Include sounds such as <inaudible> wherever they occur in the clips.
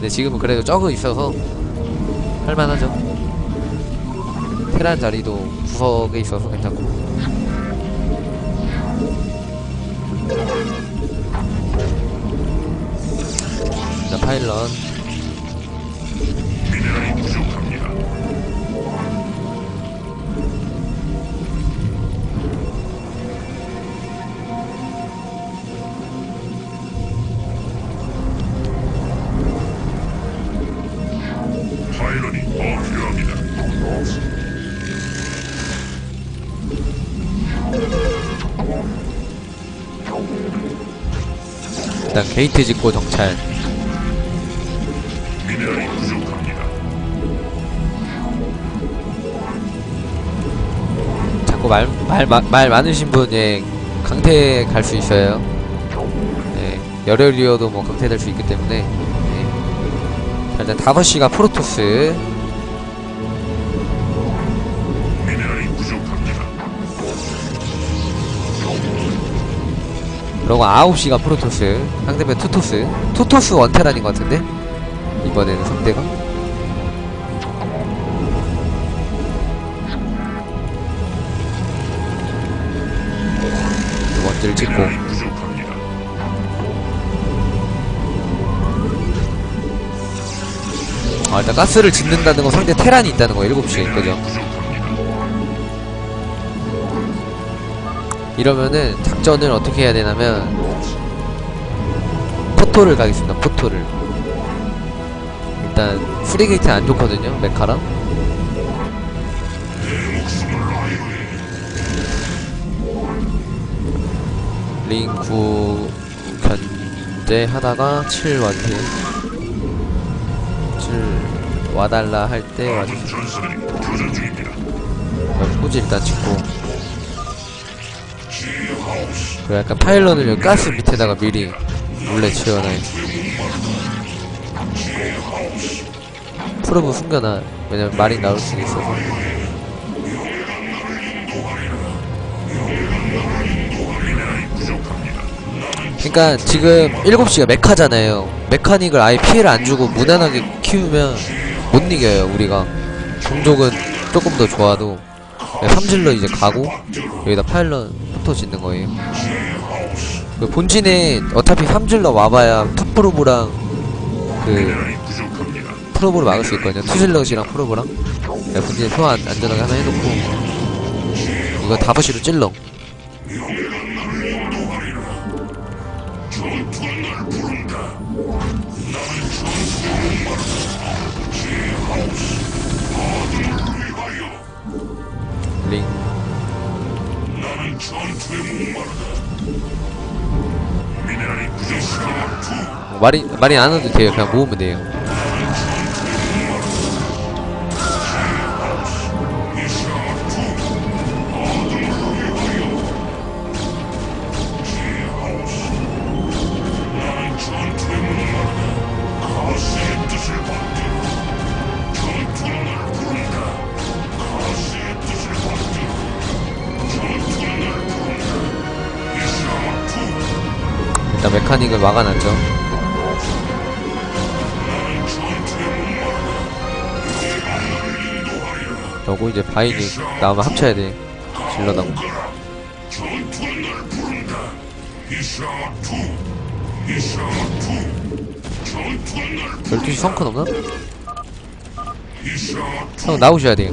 근데 지금은 그래도 저그 있어서 할만하죠. 테란 자리도 구석에 있어서 괜찮고. 자 파일런 일단 게이트 짓고 정찰. 자꾸 말, 말, 말, 말 많으신 분, 예, 강퇴 갈 수 있어요. 예, 열혈이어도 뭐 강퇴될 수 있기 때문에. 예. 자, 일단 5시가 프로토스, 그리고 9시가 프로토스, 상대편 투토스. 투토스 원테란인 것 같은데? 이번에는 상대가. 원딜 찍고. 아, 일단 가스를 짓는다는 건 상대 테란이 있다는 거, 7시에. 그죠? 이러면은 작전을 어떻게 해야 되냐면 포토를 가겠습니다. 포토를 일단 프리게이트는 안 좋거든요. 메카랑 링9 견제 하다가 7 완패 7 와달라 할 때 와주세요. 후지 일단 찍고 그 약간 파일런을 여기 가스 밑에다가 미리 몰래 지어놔요. 프로브 숨겨놔 왜냐면 말이 나올 수도 있어서. 그러니까 지금 7시가 메카잖아요. 메카닉을 아예 피해를 안 주고 무난하게 키우면 못 이겨요 우리가. 종족은 조금 더 좋아도. 그냥 삼질러 이제 가고 여기다 파일런 포토 짓는 거예요. 그 본진에 어차피 삼질러 와봐야 투프로브랑 그. 프로브를 막을 수 있거든요. 투질럿이랑 프로브랑. 야, 본진에 표 안, 안전하게 하나 해놓고. 이거 다부시로 찔러 말이 말이 안 해도 돼요. 그냥 모으면 돼요. 일단 메카닉을 막아놨죠 저거 이제 바인이 나오면 합쳐야 돼. 질러다고 열두 시 성큰 없나? 형 나오셔야 돼요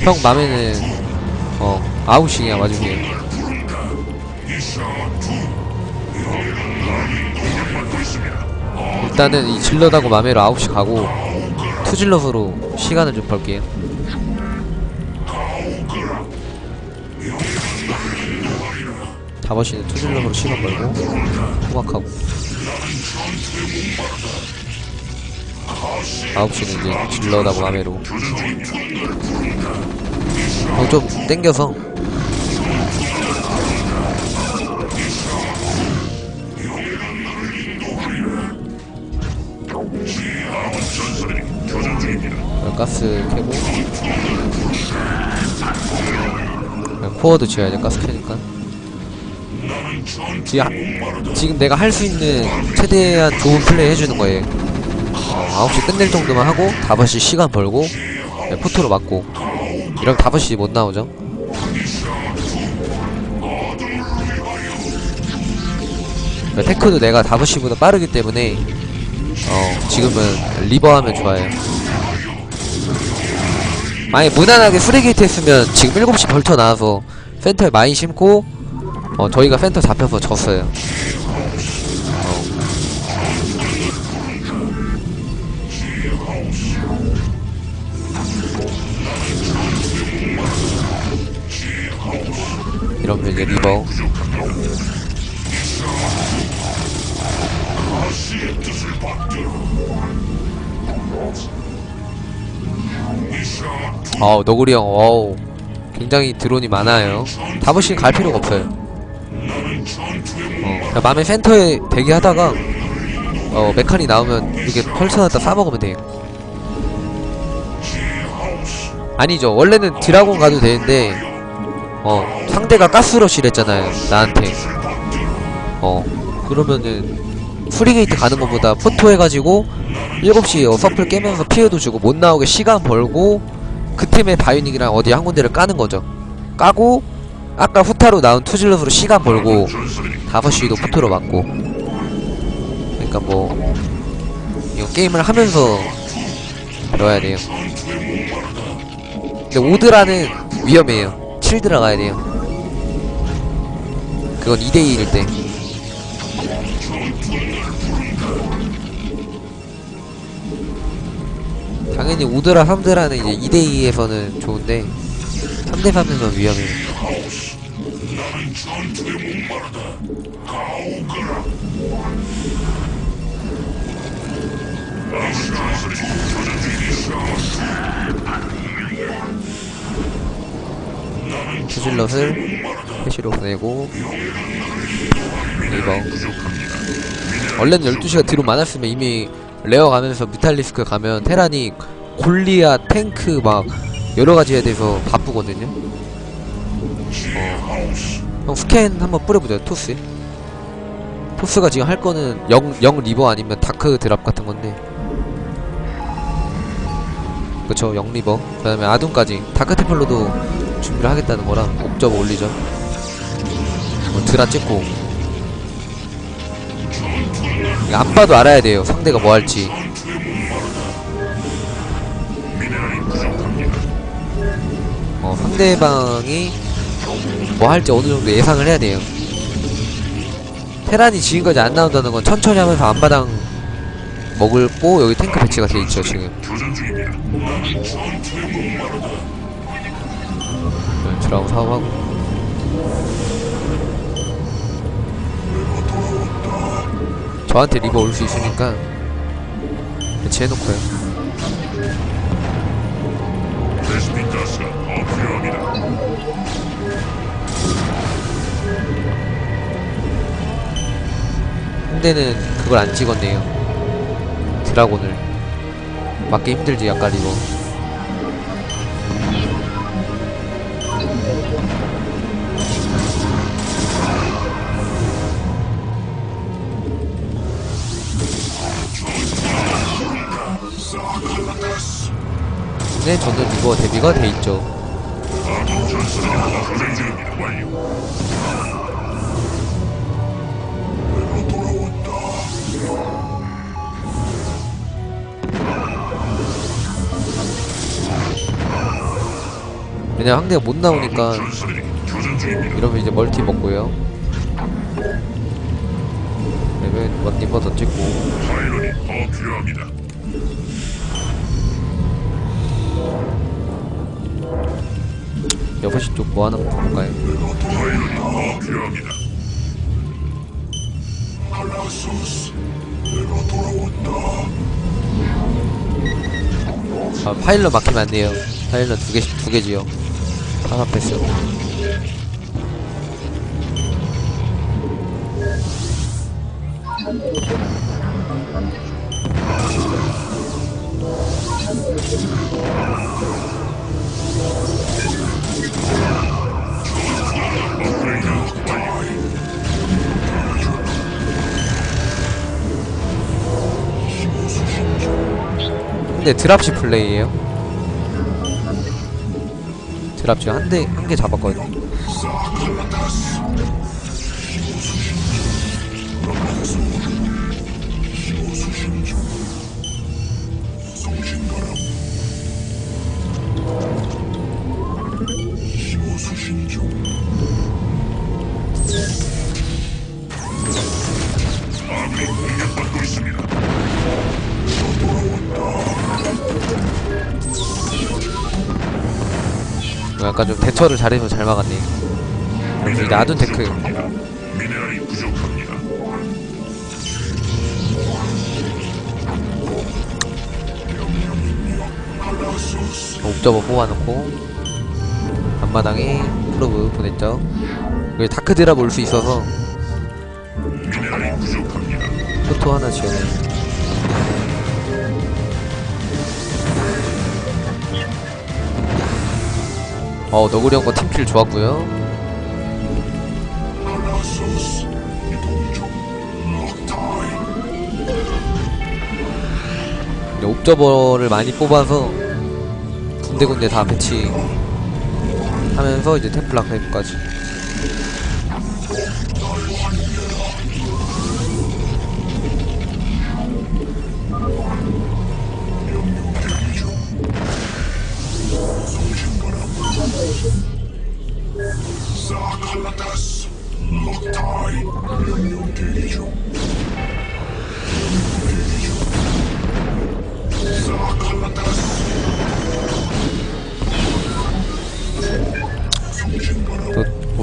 형 맘에는 어 아웃이야 와주세요 일단은 이 질러다고 맘에로 9시 가고 투질럿으로 시간을 좀 벌게요. 다버시는 투질럿으로 시간 벌고 호박하고 9시는 이제 질러다고 맘에로. 어, 좀 땡겨서. 가스 캐고. 네, 코어도 지어야죠 가스 캐니까. 지금, 지금 내가 할 수 있는 최대한 좋은 플레이 해주는 거예요. 어, 9시 끝낼 정도만 하고 5시 시간 벌고 네, 포토로 맞고. 이러면 5시 못 나오죠? 네, 테크도 내가 5시보다 빠르기 때문에 어 지금은 리버 하면 좋아요. 만약에 무난하게 프리게이트 했으면 지금 7시 벌쳐 나와서 센터에 많이 심고 어 저희가 센터 잡혀서 졌어요 이러면 이제 리버. 어우 너구리 형 어우. 굉장히 드론이 많아요. 다부시 갈 필요가 없어요. 어 맘에 센터에 대기하다가 어 메칸이 나오면 이렇게 펼쳐놨다 싸먹으면 돼요. 아니죠. 원래는 드라곤 가도 되는데 어 상대가 가스러시를 했잖아요 나한테 어 그러면은 프리게이트 가는 것보다 포토 해가지고 7시 어, 서플 깨면서 피해도 주고 못 나오게 시간 벌고 그 템에 바이오닉이랑 어디 한 군데를 까는 거죠. 까고 아까 후타로 나온 투질럿으로 시간 벌고 5시도 포토로 맞고 그러니까 뭐 이거 게임을 하면서 넣어야 돼요. 근데 오드라는 위험해요. 7 들어가야 돼요. 그건 2대2일 때. 당연히 우드라 3드라는 이제 2대2에서는 좋은데 3대3에서 위험해 요 투질럿을 패시로 보내고. 리버 원래는 12시가 뒤로 많았으면 이미 레어 가면서 뮤탈리스크 가면 테란이 골리아 탱크 막 여러가지 해야 돼서 바쁘거든요. 어. 형 스캔 한번 뿌려보자 토스. 토스가 지금 할 거는 0, 0 리버 아니면 다크 드랍 같은 건데. 그쵸 0 리버. 그 다음에 아둔까지. 다크 테플로도 준비를 하겠다는 거라 옵저버 올리죠 뭐 드라 찍고 이거 안 봐도 알아야 돼요 상대가 뭐 할지. 어, 상대방이 뭐 할지 어느 정도 예상을 해야 돼요. 테란이 지금까지 안 나온다는 건 천천히 하면서 앞마당 먹을 고 여기 탱크 배치가 돼 있죠 지금. 드라고 사업하고. 저한테 리버 올 수 있으니까 배치해놓고요. 상대는 그걸 안 찍었네요. 드라곤을 맞기 힘들지 약간 리버. 네, 저는 리버 대비가 돼 있죠. 왜냐면 상대가 못 나오니까. 이러면 이제 멀티 먹고요. 레벨 원리버 더 찍고 파일럿이 더 필요합니다. 여섯 시쪽 뭐 하나 볼까요? 아, 파일럿 막히면 안 돼요. 파일럿 두 개씩 두 개지요. 하나 패스. 근데 드랍시 플레이에요. 드랍시 한대 한 개 잡았거든요. 성신바람 있습니다. 약간 좀 대처를 잘해서 잘 막았네 이제 아둔 테크 미네랄이 부족합니다. 옵저버 뽑아놓고 앞마당에 프로브 보냈죠 여기 다크 드랍 올 수 있어서. 포토 하나 지어내 어 너구리 형거 팀킬 좋았고요 이제 옵저버를 많이 뽑아서 군데군데 다 배치 하면서 이제 템플 아카이브까지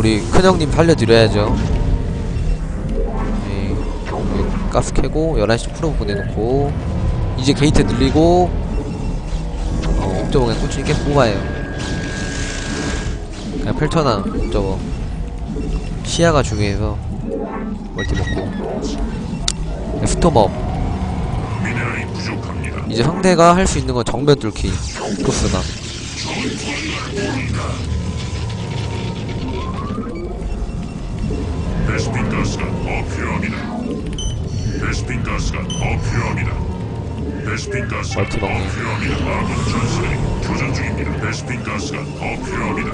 우리 큰형님 살려드려야죠. 네, 가스 캐고 11시 프로 보내놓고 이제 게이트 늘리고 어, 옵저버 그냥 꾸준히 계속 뽑아요. 그냥 펼쳐놔 옵저버. 시야가 중요해서 멀티 먹고. 네, 스톰업. 이제 상대가 할 수 있는 건 정면 뚫기. 토스가 베스핀 가스가 더 필요합니다. 베스핀 가스가 더 필요합니다. 베스핀 가스가 더. 필요합니다. 아군 전술이 교전 중입니다. 베스핀 가스가 더 필요합니다.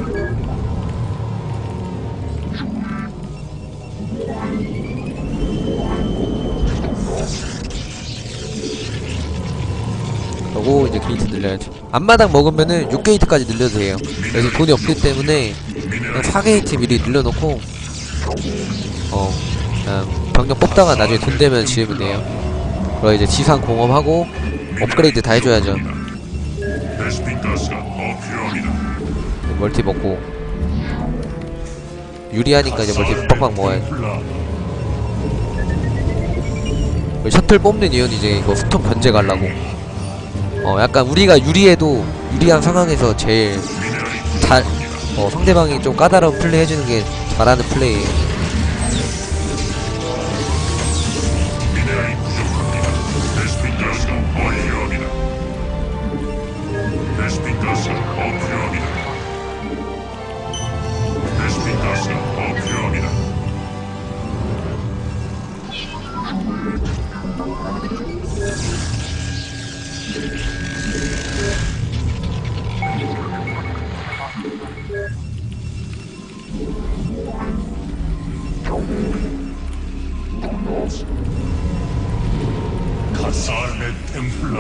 그리고 이제 게이트 늘려야죠 앞마당 먹으면은 6게이트까지 늘려도 돼요 그래서 돈이 없기 때문에 그냥 4게이트 미리 늘려놓고 어 병력 뽑다가 나중에 돈 되면 지으면 돼요. 그리고 이제 지상 공업하고 업그레이드 다 해줘야죠. 멀티 먹고. 유리하니까 이제 멀티 빡빡 먹어야죠. 그리고 셔틀 뽑는 이유는 이제 이거 스톰 견제 가려고. 어 약간 우리가 유리해도 유리한 상황에서 제일 잘 어, 상대방이 좀 까다로운 플레이 해주는 게 잘하는 플레이예요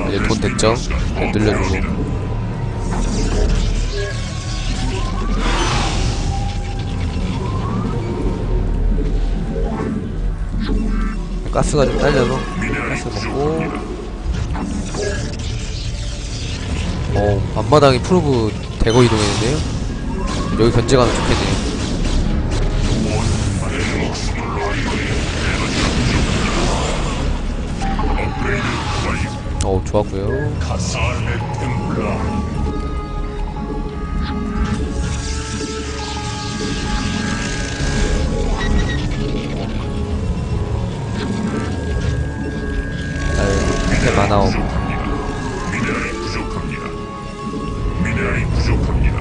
이제 돈 됐죠? 네, 늘려주고. 가스가 좀 딸려서 가스 먹고. 어 앞마당이 프로브 대거 이동했는데요? 여기 견제가면 좋겠네요 좋았고요 미네랄이 부족합니다.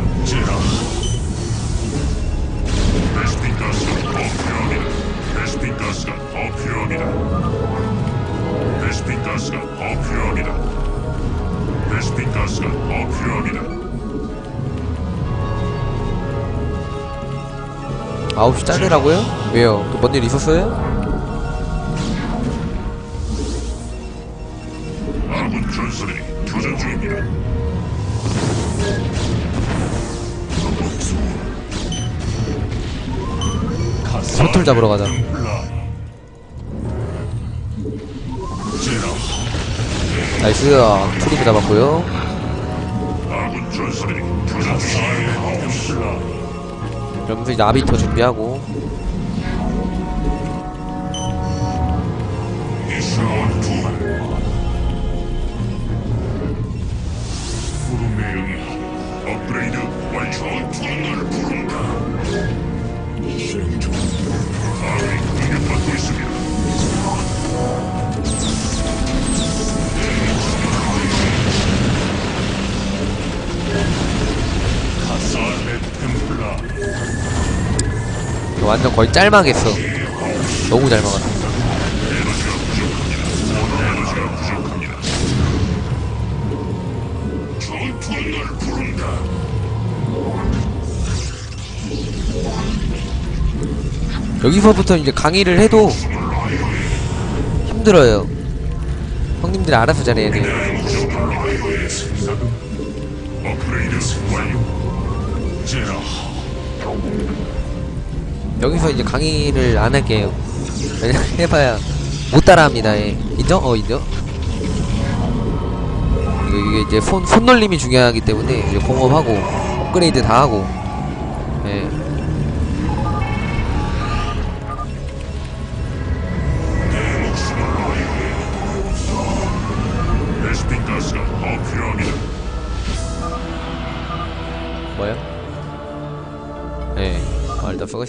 베스핀 가스가 더 필요합니다. 베스핀 가스가 필요합니다. 9시 잘리라고요? 왜요? 또 뭔 일 있었어요? 아군 전선이 교전 중입니다. 셔틀 잡으러 가자. 나이스. 아, 투리브 잡았고요. 아군 전선이 교전 중입니다. 그러면서 이제 아비터 준비하고. 템플라 완전 거의 짤막했어. 너무 잘 막았어. 여기서부터 이제 강의를 해도 힘들어요. 형님들이 알아서 잘해야 돼요. 업그레이드 완료. 제라 여기서 이제 강의를 안 할게요. 왜냐 <laughs> 해봐야 못 따라합니다. 예. 인정? 어 인정. 이게 이제 손 손놀림이 중요하기 때문에 이제 공업하고 업그레이드 다 하고.